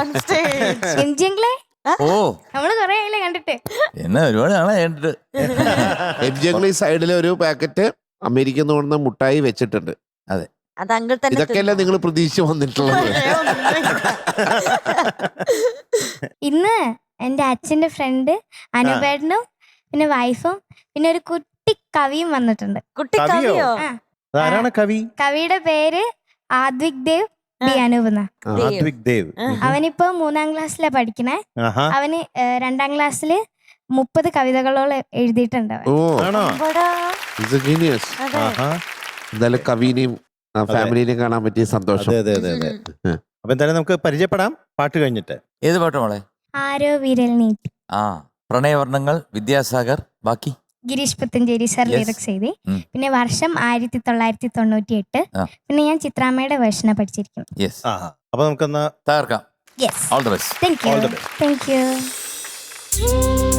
M G ഓ. നമ്മൾ കൊറേ ആയില്ലേ കണ്ടിട്ട്? എന്നെ ഒരുപാട് നാളെ കേട്ടിട്ട് എം ജി ഈ സൈഡിൽ ഒരു പാക്കറ്റ് അമേരിക്കൻ തോന്നുന്ന മുട്ടായി വെച്ചിട്ടുണ്ട്. അത്. അങ്കിൾ തന്നെ ഇതൊക്കെയല്ലേ നിങ്ങൾ പ്രതീക്ഷിച്ച് വന്നിട്ടുള്ളത്? ഇന്ന് എന്റെ അച്ഛന്റെ ഫ്രണ്ട് അനുപേട്ടനും പിന്നെ വൈഫും പിന്നെ ഒരു കുട്ടി കവിയും വന്നിട്ടുണ്ട്. കുട്ടി കവിയോ? കവിയോ? ആ. ആരാണ് കവി? കവിയുടെ പേര് ആദ്വിക് ദേവ്. അനൂപ് എന്നാ ദേവ്. അവനിപ്പോ മൂന്നാം ക്ലാസ്സിലാ പഠിക്കണേ. അവന് രണ്ടാം ക്ലാസ്സിൽ മുപ്പത് കവിതകളോളം എഴുതിയിട്ടുണ്ട് അവൻ. ഓ. ആണോ? അമ്പടാ. ജീനിയസ് ആഹാ. എന്തായാലും കവിനെയും ആ, ഫാമിലിനെയും കാണാൻ പറ്റിയ സന്തോഷം. അതെ അതെ അതെ അതെ. അപ്പൊ എന്തായാലും നമുക്ക് പരിചയപ്പെടാം. പാട്ട് കഴിഞ്ഞിട്ട്. ഏത് പാട്ട് മോളെ? ആരോ വിരൽ നീട്ടി. ആ പ്രണയവർണങ്ങൾ വിദ്യാസാഗർ ബാക്കി. Girish Puthenchery sir Yes. Lyrics എഴുതി. ഉം. പിന്നെ വർഷം ആയിരത്തി തൊള്ളായിരത്തി തൊണ്ണൂറ്റി എട്ട് ആ. പിന്നെ ഞാൻ ചിത്രാമ്മയുടെ വേർഷനെ പഠിച്ചിരിക്കും യെസ് ആ അപ്പൊ നമുക്കെന്നാ തകർക്കാം. Yes all the best thank you All the best. Thank you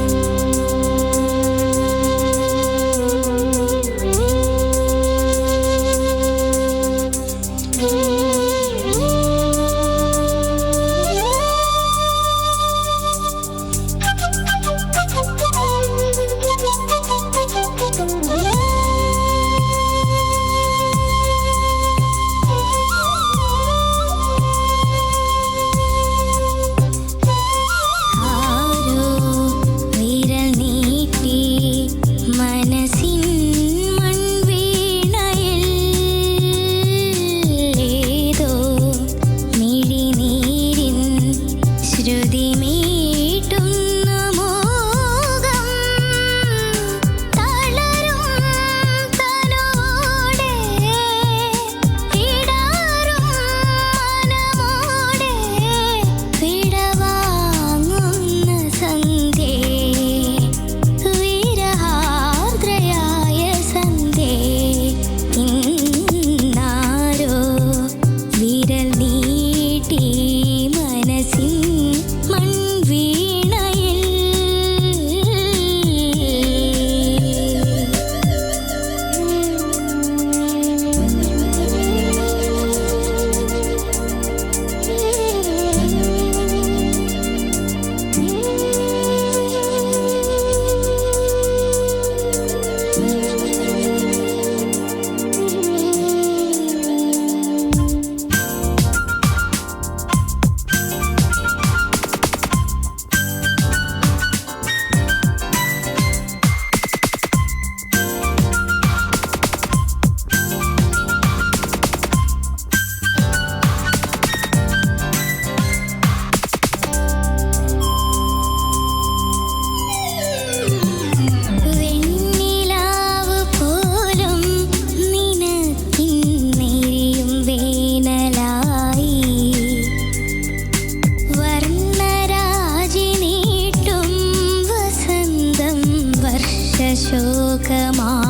ശോകമാ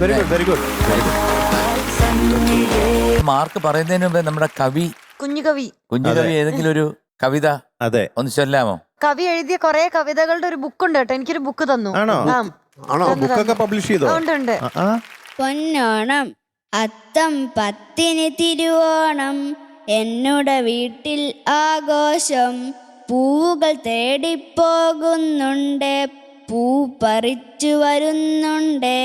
very good very good mark പറയുന്നതിന് മുമ്പ് നമ്മുടെ കവി കുഞ്ഞു കവി. കുഞ്ഞു കവി ഏതെങ്കിലും ഒരു കവിത അതെ. ഒന്ന് ചൊല്ലാമോ? കവി എഴുതിയ കുറെ കവിതകളുടെ ഒരു ബുക്ക് ഉണ്ട് കേട്ടോ. എനിക്കൊരു ബുക്ക് തന്നു. ആണോ? ആണോ? ബുക്കൊക്കെ പബ്ലിഷ് ചെയ്തോ? ഉണ്ട് പൊന്നോണം അത്തം പത്തിന് തിരുവോണം എന്നുടെ വീട്ടിൽ ആഘോഷം പൂവുകൾ തേടിപ്പോകുന്നുണ്ട് പൂ പറിച്ചു വരുന്നുണ്ട്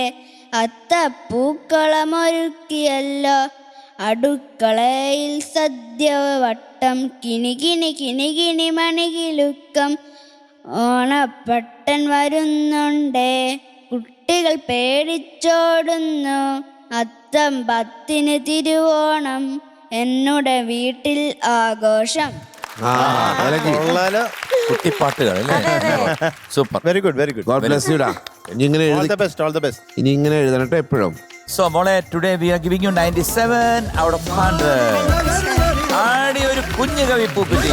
അത്തപ്പൂക്കളമൊരുക്കിയല്ലോ. അടുക്കളയിൽ സദ്യ വട്ടം കിണി കിണി കിണി കിണി മണികിലുക്കം. ഓണപ്പട്ടൻ വരുന്നുണ്ടേ. കുട്ടികൾ പേടിച്ചോടുന്നു. അത്തം പത്തിന് തിരുവോണം. എന്നുടെ വീട്ടിൽ ആഘോഷം. കുട്ടിപ്പാട്ടുകൾ അല്ലേ? Super. Very good very good god bless യുടാ ഇനി ഇങ്ങനെ ഓൾ എഴുതി ബെസ്റ്റ് ഓൾ ദ ബെസ്റ്റ് ഇനി ഇങ്ങനെ എഴുതണം എപ്പോഴും. സോ മോളെ today we are giving you 97 out of 100 ആടി ഒരു കുഞ്ഞു കവി പൂക്കുറ്റി